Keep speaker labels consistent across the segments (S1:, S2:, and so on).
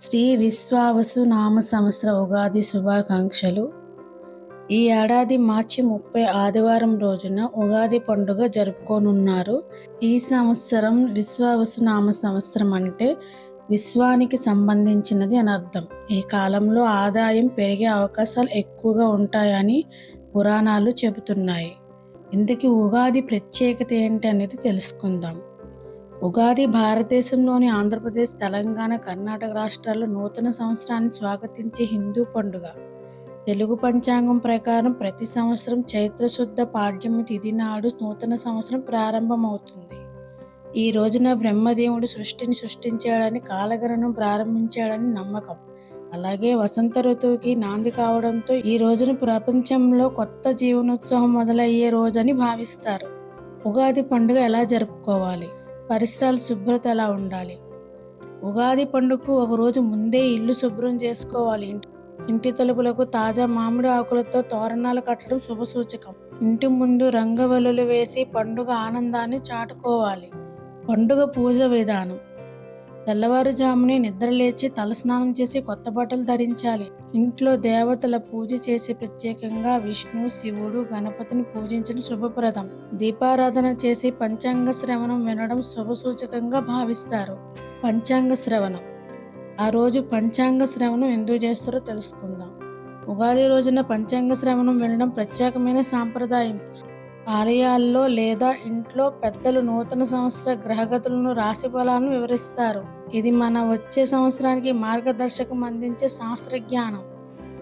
S1: శ్రీ విశ్వావసు నామ సంవత్సర ఉగాది శుభాకాంక్షలు. ఈ ఏడాది మార్చి ముప్పై ఆదివారం రోజున ఉగాది పండుగ జరుపుకోనున్నారు. ఈ సంవత్సరం విశ్వావసు నామ సంవత్సరం అంటే విశ్వానికి సంబంధించినది అని అర్థం. ఈ కాలంలో ఆదాయం పెరిగే అవకాశాలు ఎక్కువగా ఉంటాయని పురాణాలు చెబుతున్నాయి. ఇందుకు ఉగాది ప్రత్యేకత ఏంటి అనేది తెలుసుకుందాం. ఉగాది భారతదేశంలోని ఆంధ్రప్రదేశ్ తెలంగాణ కర్ణాటక రాష్ట్రాల్లో నూతన సంవత్సరాన్ని స్వాగతించే హిందూ పండుగ. తెలుగు పంచాంగం ప్రకారం ప్రతి సంవత్సరం చైత్రశుద్ధ పాడ్యమి తిథి నాడు నూతన సంవత్సరం ప్రారంభమవుతుంది. ఈ రోజున బ్రహ్మదేవుడు సృష్టిని సృష్టించాడని కాలగణనం ప్రారంభించాడని నమ్మకం. అలాగే వసంత ఋతువుకి నాంది కావడంతో ఈ రోజున ప్రపంచంలో కొత్త జీవనోత్సవం మొదలయ్యే రోజని భావిస్తారు. ఉగాది పండుగ ఎలా జరుపుకోవాలి? పరిసరాల శుభ్రత ఎలా ఉండాలి. ఉగాది పండుగకు ఒకరోజు ముందే ఇల్లు శుభ్రం చేసుకోవాలి. ఇంటి ఇంటి తలుపులకు తాజా మామిడి ఆకులతో తోరణాలు కట్టడం శుభ సూచకం. ఇంటి ముందు రంగవల్లులు వేసి పండుగ ఆనందాన్ని చాటుకోవాలి. పండుగ పూజ విధానం. తెల్లవారుజామునే నిద్రలేచి తలస్నానం చేసి కొత్త బట్టలు ధరించాలి. ఇంట్లో దేవతల పూజ చేసి ప్రత్యేకంగా విష్ణు శివుడు గణపతిని పూజించడం శుభప్రదం. దీపారాధన చేసి పంచాంగ శ్రవణం వినడం శుభ సూచకంగా భావిస్తారు. పంచాంగ శ్రవణం. ఆ రోజు పంచాంగ శ్రవణం ఎందుకు చేస్తారో తెలుసుకుందాం. ఉగాది రోజున పంచాంగ శ్రవణం వినడం ప్రత్యేకమైన సాంప్రదాయం. ఆలయాల్లో లేదా ఇంట్లో పెద్దలు నూతన సంవత్సర గ్రహగతులను రాశి ఫలాలను వివరిస్తారు. ఇది మన వచ్చే సంవత్సరానికి మార్గదర్శకం అందించే శాస్త్ర జ్ఞానం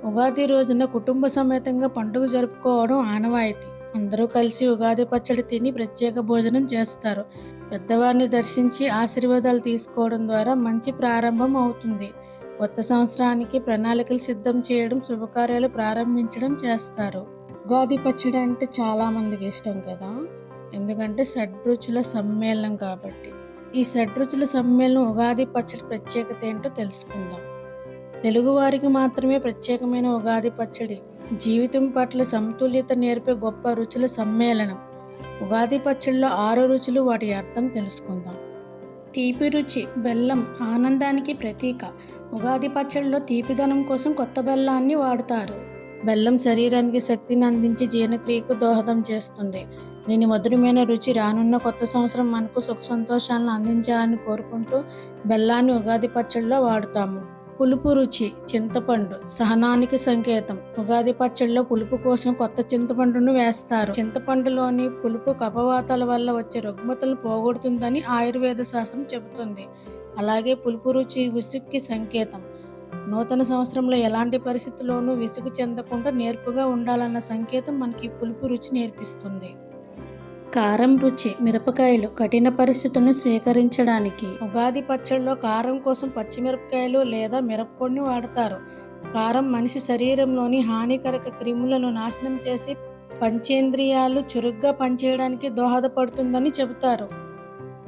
S1: ఉగాది రోజున కుటుంబ సమేతంగా పండుగ జరుపుకోవడం ఆనవాయితీ. అందరూ కలిసి ఉగాది పచ్చడి తిని ప్రత్యేక భోజనం చేస్తారు. పెద్దవారిని దర్శించి ఆశీర్వాదాలు తీసుకోవడం ద్వారా మంచి ప్రారంభం అవుతుంది. కొత్త సంవత్సరానికి ప్రణాళికలు సిద్ధం చేయడం శుభకార్యాలు ప్రారంభించడం చేస్తారు. ఉగాది పచ్చడి అంటే చాలామందికి ఇష్టం కదా. ఎందుకంటే షడ్రుచుల సమ్మేళనం కాబట్టి. ఈ షడ్రుచుల సమ్మేళనం ఉగాది పచ్చడి ప్రత్యేకత ఏంటో తెలుసుకుందాం. తెలుగువారికి మాత్రమే ప్రత్యేకమైన ఉగాది పచ్చడి. జీవితం పట్ల సమతుల్యత నేర్పే గొప్ప రుచుల సమ్మేళనం. ఉగాది పచ్చడిలో ఆరు రుచులు వాటి అర్థం తెలుసుకుందాం. తీపి రుచి బెల్లం ఆనందానికి ప్రతీక. ఉగాది పచ్చడిలో తీపిదనం కోసం కొత్త బెల్లాన్ని వాడుతారు. బెల్లం శరీరానికి శక్తిని అందించి జీర్ణక్రియకు దోహదం చేస్తుంది. దీని మధురమైన రుచి రానున్న కొత్త సంవత్సరం మనకు సుఖ సంతోషాలను అందించాలని కోరుకుంటూ బెల్లాన్ని ఉగాది పచ్చడిలో వాడుతాము. పులుపు రుచి చింతపండు సహనానికి సంకేతం. ఉగాది పచ్చడిలో పులుపు కోసం కొత్త చింతపండును వేస్తారు. చింతపండులోని పులుపు కపవాతాల వల్ల వచ్చే రుగ్మతలు పోగొడుతుందని ఆయుర్వేద శాస్త్రం చెబుతుంది. అలాగే పులుపు రుచి ఉసుక్కి సంకేతం. నూతన సంవత్సరంలో ఎలాంటి పరిస్థితుల్లోనూ విసుగు చెందకుండా నేర్పుగా ఉండాలన్న సంకేతం మనకి పులుపు రుచి నేర్పిస్తుంది. కారం రుచి మిరపకాయలు కఠిన పరిస్థితులను స్వీకరించడానికి. ఉగాది పచ్చడిలో కారం కోసం పచ్చిమిరపకాయలు లేదా మిరప్పొడిని వాడతారు. కారం మనిషి శరీరంలోని హానికరక క్రిములను నాశనం చేసి పంచేంద్రియాలు చురుగ్గా పనిచేయడానికి దోహదపడుతుందని చెబుతారు.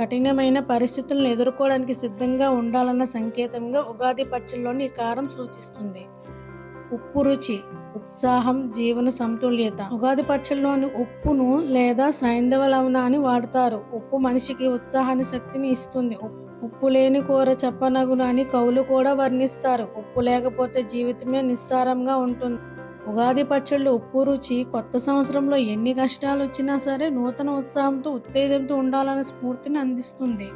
S1: కఠినమైన పరిస్థితులను ఎదుర్కోవడానికి సిద్ధంగా ఉండాలన్న సంకేతంగా ఉగాది పచ్చల్లోని ఈ కారం సూచిస్తుంది. ఉప్పు రుచి ఉత్సాహం జీవన సమతుల్యత. ఉగాది పచ్చల్లోని ఉప్పును లేదా సైంధవ లవణాన్ని వాడతారు. ఉప్పు మనిషికి ఉత్సాహాన్ని శక్తిని ఇస్తుంది. ఉప్పు లేని కూర చెప్పనగునని అని కవులు కూడా వర్ణిస్తారు. ఉప్పు లేకపోతే జీవితమే నిస్సారంగా ఉంటుంది. ఉగాది పచ్చళ్ళు ఉప్పు రుచి కొత్త సంవత్సరంలో ఎన్ని కష్టాలు వచ్చినా సరే నూతన ఉత్సాహంతో ఉత్తేజంతో ఉండాలనే స్ఫూర్తిని అందిస్తుంది.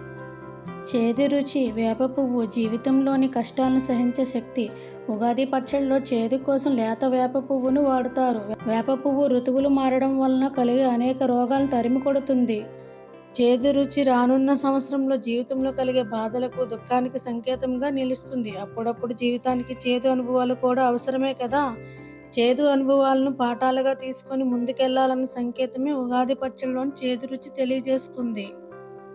S1: చేదు రుచి వేప పువ్వు జీవితంలోని కష్టాలను సహించే శక్తి ఉగాది పచ్చళ్ళలో చేదు కోసం లేత వేప పువ్వును వాడుతారు. వేప పువ్వు ఋతువులు మారడం వలన కలిగే అనేక రోగాలను తరిమి కొడుతుంది. చేదు రుచి రానున్న సంవత్సరంలో జీవితంలో కలిగే బాధలకు దుఃఖానికి సంకేతంగా నిలుస్తుంది. అప్పుడప్పుడు జీవితానికి చేదు అనుభవాలు కూడా అవసరమే కదా? చేదు అనుభవాలను పాఠాలుగా తీసుకొని ముందుకెళ్ళాలన్న సంకేతమే ఉగాది పచ్చడిలోని చేదు రుచి తెలియజేస్తుంది.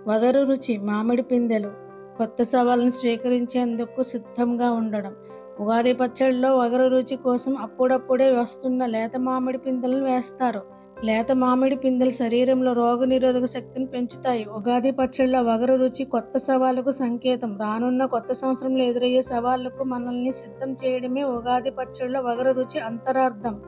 S1: వగరు రుచి మామిడి పిందెలు కొత్త సవాళ్ళను స్వీకరించేందుకు సిద్ధంగా ఉండడం. ఉగాది పచ్చడిలో వగరు రుచి కోసం అప్పుడప్పుడే వస్తున్న లేత మామిడి పిందెలను వేస్తారు. లేత మామిడి పిందెలు శరీరంలో రోగనిరోధక శక్తిని పెంచుతాయి. ఉగాది పచ్చళ్ళ వగరు రుచి కొత్త సవాళ్ళకు సంకేతం. రానున్న కొత్త సంవత్సరంలో ఎదురయ్యే సవాళ్ళకు మనల్ని సిద్ధం చేయడమే ఉగాది పచ్చళ్ళ వగరు రుచి అంతరార్థం.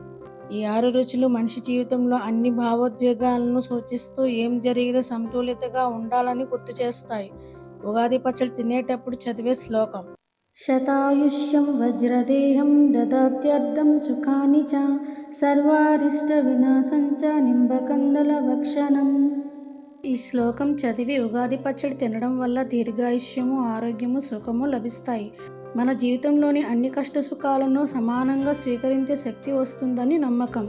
S1: ఈ ఆరు రుచులు మనిషి జీవితంలో అన్ని భావోద్వేగాలను సూచిస్తూ ఏం జరిగినా సమతుల్యతగా ఉండాలని గుర్తు చేస్తాయి. ఉగాది పచ్చడి తినేటప్పుడు చదివే శ్లోకం శతాయుష్యం వజ్రదేహం దదాత్యర్థం సుఖాని చ సర్వారిష్ట వినాశం చ నింబకందల భక్షణం ఈ శ్లోకం చదివి ఉగాది పచ్చడి తినడం వల్ల దీర్ఘాయుష్యము ఆరోగ్యము సుఖము లభిస్తాయి. మన జీవితంలోని అన్ని కష్ట సుఖాలను సమానంగా స్వీకరించే శక్తి వస్తుందని నమ్మకం.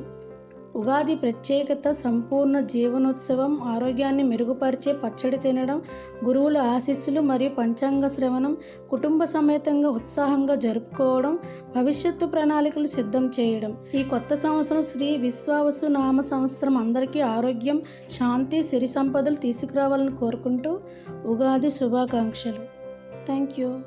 S1: ఉగాది ప్రత్యేకత సంపూర్ణ జీవనోత్సవం ఆరోగ్యాన్ని మెరుగుపరిచే పచ్చడి తినడం గురువుల ఆశీస్సులు మరియు పంచాంగ శ్రవణం కుటుంబ సమేతంగా ఉత్సాహంగా జరుపుకోవడం భవిష్యత్తు ప్రణాళికలు సిద్ధం చేయడం. ఈ కొత్త సంవత్సరం శ్రీ విశ్వావసు నామ సంవత్సరం అందరికీ ఆరోగ్యం శాంతి సిరి సంపదలు తీసుకురావాలని కోరుకుంటూ ఉగాది శుభాకాంక్షలు. Thank you.